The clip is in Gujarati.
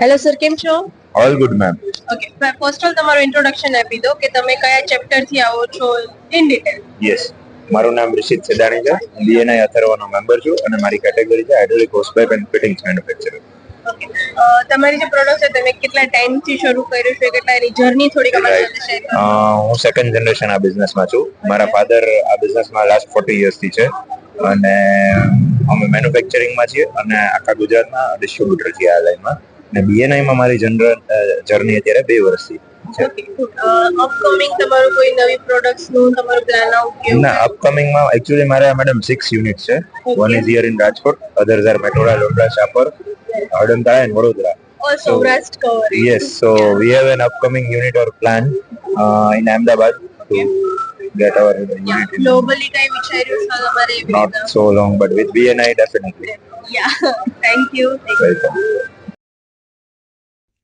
હેલો સર કેમ છો? All good ma'am okay first all તમારું ઇન્ટ્રોડક્શન આપી દો કે તમે કયા ચેપ્ટરથી આવો છો ઇન ડિટેલ યસ મારું નામ રિશિત સેદાણી છે બીએનઆઈ અથર્વાનો મેમ્બર છું અને મારી કેટેગરી છે hydraulic hose pipe and fittings manufacturer okay તમારી જે પ્રોડક્ટ છે તમે કેટલા ટાઈમથી શરૂ કર્યું છે કેટલા એની જર્ની થોડીક અમારી સાથે શેર કરો હું સેકન્ડ જનરેશન આ બિઝનેસમાં છું. મારા ફાધર આ બિઝનેસમાં લાસ્ટ ફોર્ટી યર્સથી છે. અને અમે મેન્યુફેક્ચરિંગમાં છીએ અને આખા ગુજરાતમાં ડિસ્ટ્રીબ્યુટર છીએ આ લાઈનમાં અને બીએનઆઈમાં મારી જનરલ જર્ની અત્યારે બે વર્ષથી છે. અપકમિંગ તમારું કોઈ નવી પ્રોડક્ટ્સનું તમારું પ્લાન આઉટ કેવું ના અપકમિંગમાં એકચ્યુઅલી મારે મેડમ સિક્સ યુનિટ છે. One is here in Rajkot others are Metoda Londla Chapar Hadmatala and Vadodara all Saurashtra cover Yes, so we have an upcoming unit or plan uh, in Ahmedabad to get our unit in. Globally કઈ વિચાર્યું છે તમારે not so long, but with BNI definitely. Yeah thank you Welcome.